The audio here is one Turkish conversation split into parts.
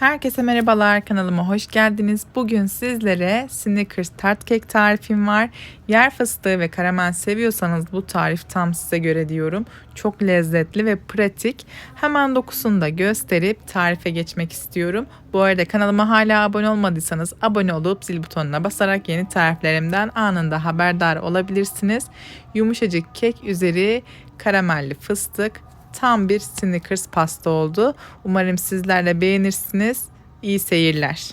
Herkese merhabalar kanalıma hoş geldiniz. Bugün sizlere Snickers tart kek tarifim var. Yer fıstığı ve karamel seviyorsanız bu tarif tam size göre diyorum. Çok lezzetli ve pratik. Hemen dokusunu da gösterip tarife geçmek istiyorum. Bu arada kanalıma hala abone olmadıysanız abone olup zil butonuna basarak yeni tariflerimden anında haberdar olabilirsiniz. Yumuşacık kek üzeri karamelli fıstık, tam bir Snickers pasta oldu. Umarım sizler de beğenirsiniz. İyi seyirler.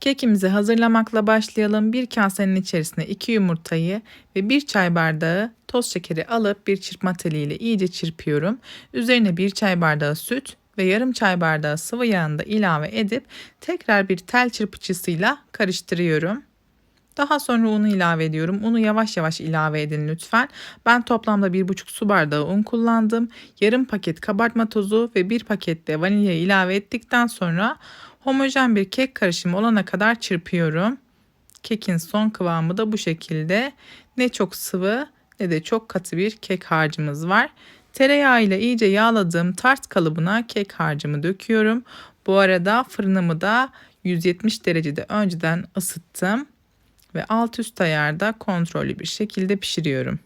Kekimizi hazırlamakla başlayalım. Bir kasenin içerisine 2 yumurtayı ve 1 çay bardağı toz şekeri alıp bir çırpma teliyle iyice çırpıyorum. Üzerine 1 çay bardağı süt ve yarım çay bardağı sıvı yağını da ilave edip tekrar bir tel çırpıcısıyla karıştırıyorum. Daha sonra unu ilave ediyorum. Unu yavaş yavaş ilave edin lütfen. Ben toplamda 1,5 su bardağı un kullandım. Yarım paket kabartma tozu ve 1 paket de vanilya ilave ettikten sonra homojen bir kek karışımı olana kadar çırpıyorum. Kekin son kıvamı da bu şekilde. Ne çok sıvı ne de çok katı bir kek harcımız var. Tereyağı ile iyice yağladığım tart kalıbına kek harcımı döküyorum. Bu arada fırınımı da 170 derecede önceden ısıttım ve alt üst ayarda kontrollü bir şekilde pişiriyorum.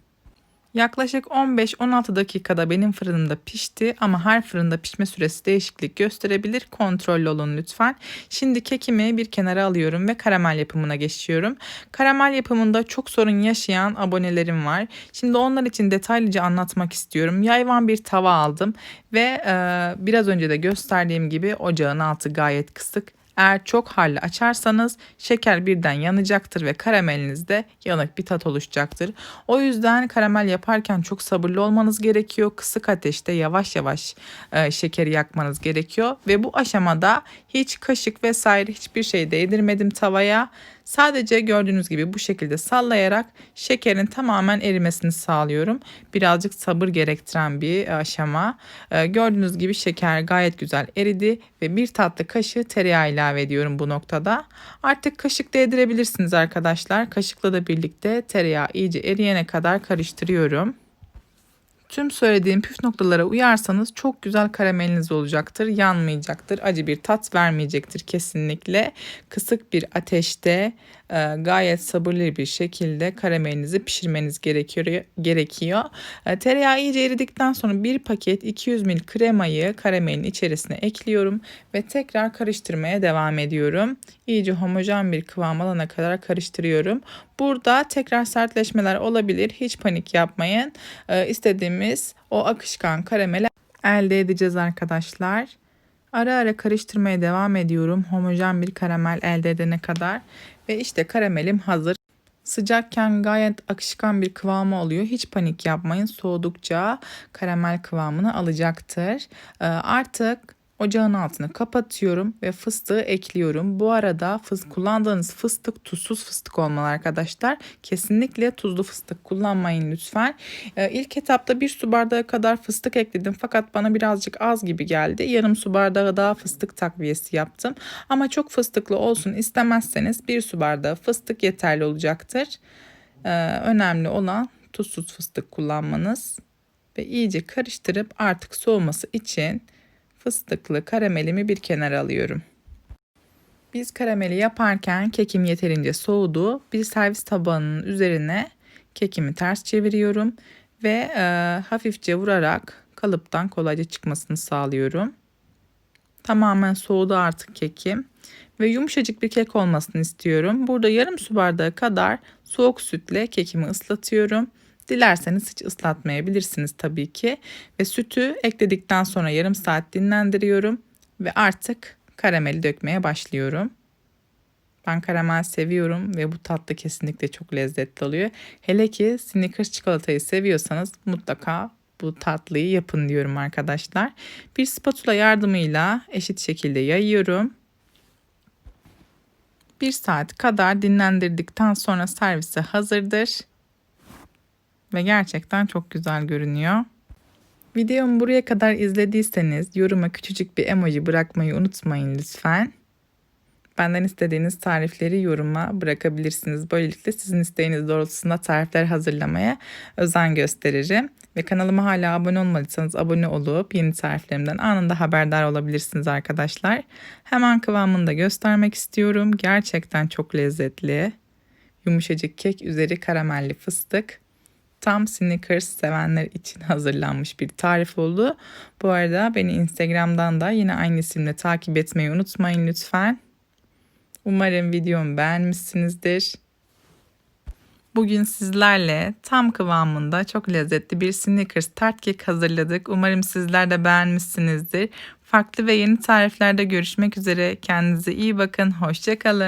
Yaklaşık 15-16 dakikada benim fırınımda pişti ama her fırında pişme süresi değişiklik gösterebilir. Kontrollü olun lütfen. Şimdi kekimi bir kenara alıyorum ve karamel yapımına geçiyorum. Karamel yapımında çok sorun yaşayan abonelerim var. Şimdi onlar için detaylıca anlatmak istiyorum. Yayvan bir tava aldım ve e, biraz önce de gösterdiğim gibi ocağın altı gayet kısık eğer çok harlı açarsanız şeker birden yanacaktır ve karamelinizde yanık bir tat oluşacaktır. O yüzden karamel yaparken çok sabırlı olmanız gerekiyor. Kısık ateşte yavaş yavaş e, şekeri yakmanız gerekiyor ve bu aşamada hiç kaşık vesaire hiçbir şey değdirmedim tavaya. Sadece gördüğünüz gibi bu şekilde sallayarak şekerin tamamen erimesini sağlıyorum. Birazcık sabır gerektiren bir aşama. Ee, gördüğünüz gibi şeker gayet güzel eridi ve bir tatlı kaşığı tereyağı ilave ediyorum bu noktada. Artık kaşık değdirebilirsiniz arkadaşlar. Kaşıkla da birlikte tereyağı iyice eriyene kadar karıştırıyorum. Tüm söylediğim püf noktalara uyarsanız çok güzel karameliniz olacaktır. Yanmayacaktır. Acı bir tat vermeyecektir kesinlikle. Kısık bir ateşte e, gayet sabırlı bir şekilde karamelinizi pişirmeniz gerekiyor. gerekiyor. E, tereyağı iyice eridikten sonra bir paket 200 ml kremayı karamelin içerisine ekliyorum ve tekrar karıştırmaya devam ediyorum. İyice homojen bir kıvam alana kadar karıştırıyorum. Burada tekrar sertleşmeler olabilir. Hiç panik yapmayın. E, istediğimiz o akışkan karameli elde edeceğiz arkadaşlar. Ara ara karıştırmaya devam ediyorum homojen bir karamel elde edene kadar. Ve işte karamelim hazır. Sıcakken gayet akışkan bir kıvamı oluyor. Hiç panik yapmayın. Soğudukça karamel kıvamını alacaktır. Ee, artık Ocağın altını kapatıyorum ve fıstığı ekliyorum. Bu arada fıs kullandığınız fıstık tuzsuz fıstık olmalı arkadaşlar. Kesinlikle tuzlu fıstık kullanmayın lütfen. Ee, ilk etapta bir su bardağı kadar fıstık ekledim fakat bana birazcık az gibi geldi. Yarım su bardağı daha fıstık takviyesi yaptım. Ama çok fıstıklı olsun istemezseniz bir su bardağı fıstık yeterli olacaktır. Ee, önemli olan tuzsuz fıstık kullanmanız ve iyice karıştırıp artık soğuması için fıstıklı karamelimi bir kenara alıyorum. Biz karameli yaparken kekim yeterince soğudu. Bir servis tabağının üzerine kekimi ters çeviriyorum ve e, hafifçe vurarak kalıptan kolayca çıkmasını sağlıyorum. Tamamen soğudu artık kekim ve yumuşacık bir kek olmasını istiyorum. Burada yarım su bardağı kadar soğuk sütle kekimi ıslatıyorum. Dilerseniz hiç ıslatmayabilirsiniz tabii ki. Ve sütü ekledikten sonra yarım saat dinlendiriyorum ve artık karameli dökmeye başlıyorum. Ben karamel seviyorum ve bu tatlı kesinlikle çok lezzetli oluyor. Hele ki Snickers çikolatayı seviyorsanız mutlaka bu tatlıyı yapın diyorum arkadaşlar. Bir spatula yardımıyla eşit şekilde yayıyorum. Bir saat kadar dinlendirdikten sonra servise hazırdır ve gerçekten çok güzel görünüyor. Videomu buraya kadar izlediyseniz yoruma küçücük bir emoji bırakmayı unutmayın lütfen. Benden istediğiniz tarifleri yoruma bırakabilirsiniz. Böylelikle sizin isteğiniz doğrultusunda tarifler hazırlamaya özen gösteririm. Ve kanalıma hala abone olmadıysanız abone olup yeni tariflerimden anında haberdar olabilirsiniz arkadaşlar. Hemen kıvamını da göstermek istiyorum. Gerçekten çok lezzetli. Yumuşacık kek üzeri karamelli fıstık. Tam Snickers sevenler için hazırlanmış bir tarif oldu. Bu arada beni Instagram'dan da yine aynı isimle takip etmeyi unutmayın lütfen. Umarım videomu beğenmişsinizdir. Bugün sizlerle tam kıvamında çok lezzetli bir Snickers tart kek hazırladık. Umarım sizler de beğenmişsinizdir. Farklı ve yeni tariflerde görüşmek üzere. Kendinize iyi bakın. Hoşçakalın.